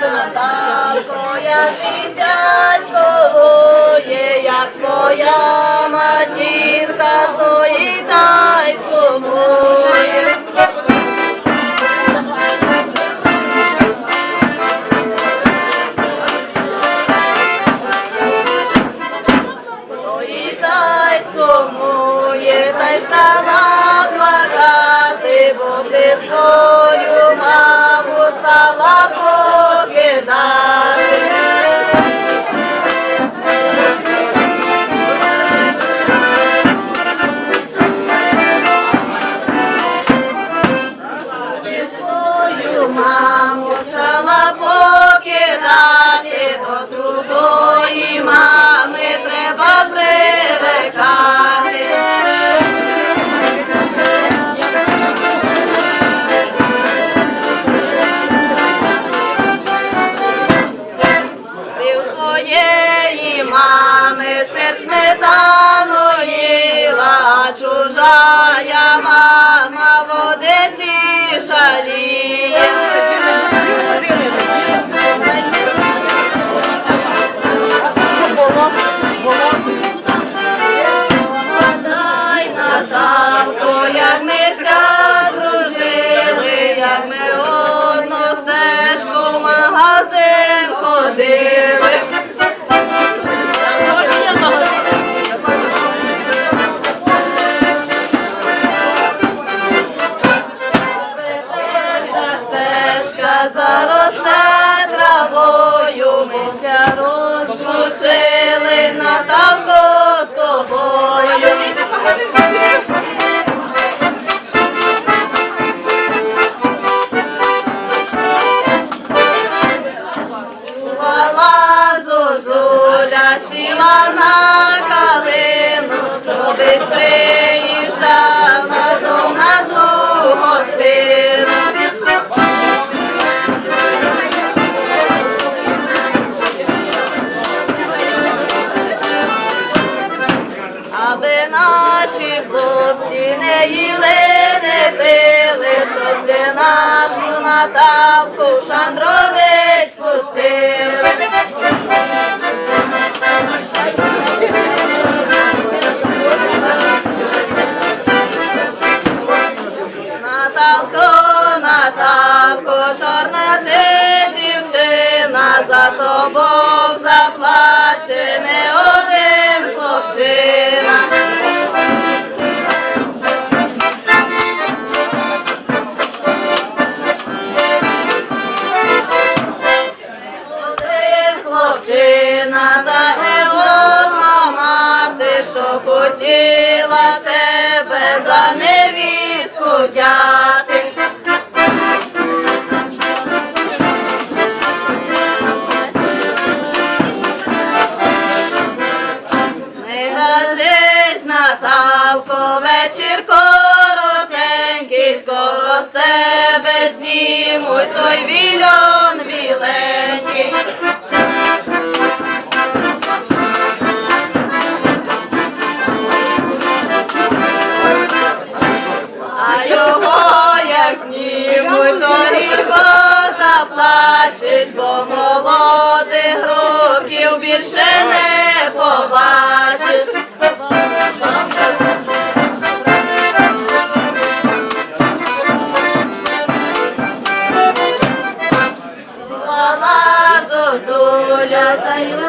Наталко, я тисяч колує, як твоя матінка стоїть та й сумує. Сир сметану їла, чужая мама водиці жаліє. Травою, ми ся розлучили, Наталко, з тобою. Бувала зозуля, сіла на калину, щобись приїжджала до нас у гостину. Наші хлопці не їли, не пили, щось ти нашу Наталку в шандровець пустили. Наталко, Наталко, чорна ти дівчина, за тобою заплаче хлопчина, та не мати, що хотіла тебе за невістку взяти. Не газись, Наталко, вечір коротенький, скоро з тебе знімуть той вільон біленький. Більше не побачиш. Зозуля, сина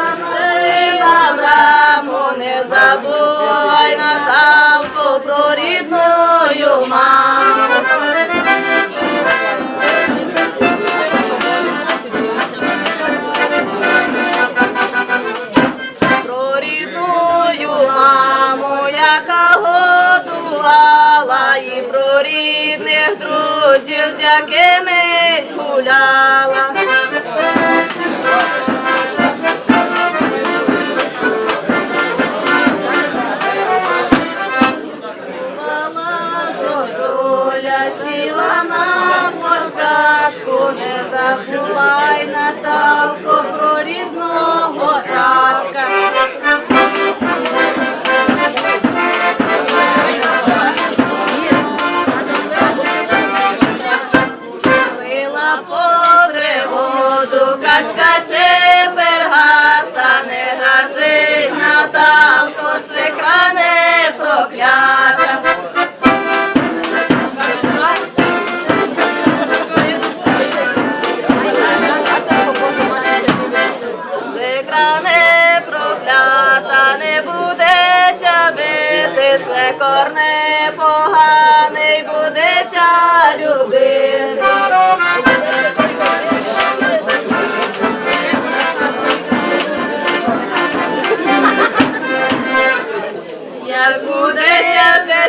і про рідних друзів, з якими гуляла. Не проклята. Свекра не не буде тя бити, свекор не поганий, буде тя любити.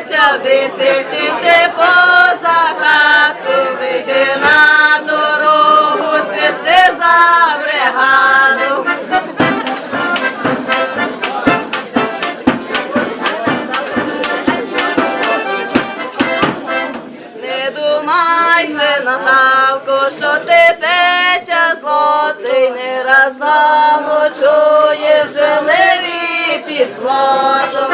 Тя бити, втіче поза хату, вийди на дорогу, свисти за бригаду. Не думайся, Наталко, що ти Петя злотий, не раз заночує в жилеві під плотом.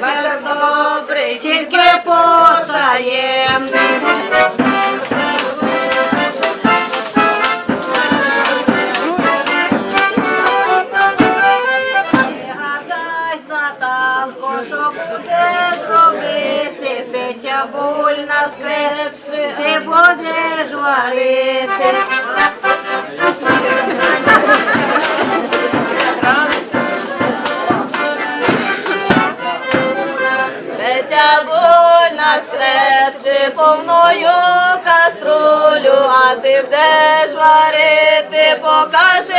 Батько добрий, тільки Петя вольна скрепче, ти будеш варити. Петя больна скрепче повною каструлю, а ти будеш варити, покажи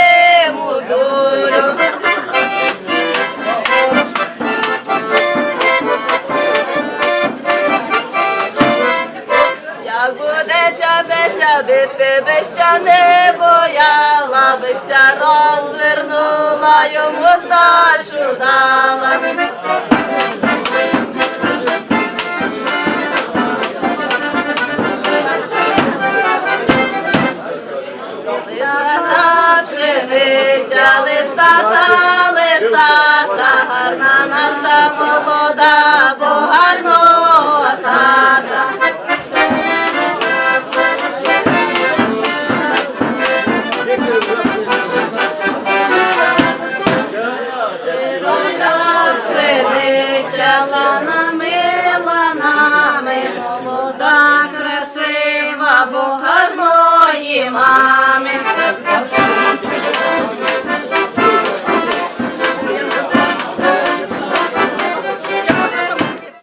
йому долю. Як буде тя бити, бися не бояла, бися розвернула, йому здачу дала.